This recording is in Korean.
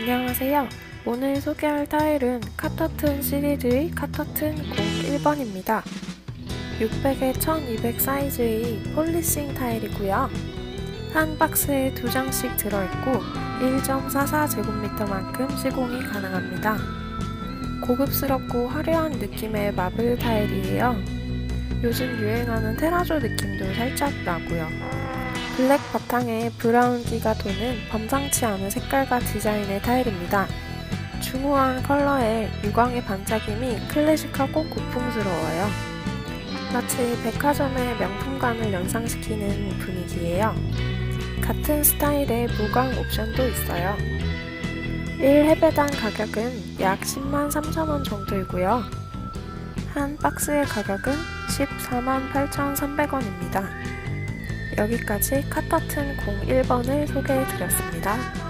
안녕하세요. 오늘 소개할 타일은 카터튼 시리즈의 카터튼 01번입니다. 600에 1200 사이즈의 폴리싱 타일이고요. 한 박스에 두 장씩 들어있고 1.44제곱미터만큼 시공이 가능합니다. 고급스럽고 화려한 느낌의 마블 타일이에요. 요즘 유행하는 테라조 느낌도 살짝 나고요. 블랙 바탕에 브라운기가 도는 범상치 않은 색깔과 디자인의 타일입니다. 중후한 컬러에 유광의 반짝임이 클래식하고 고풍스러워요. 마치 백화점의 명품감을 연상시키는 분위기예요. 같은 스타일의 무광 옵션도 있어요. 1회배당 가격은 약 10만 3천원 정도이고요. 한 박스의 가격은 14만 8,300원입니다. 여기까지 카터튼 01번을 소개해드렸습니다.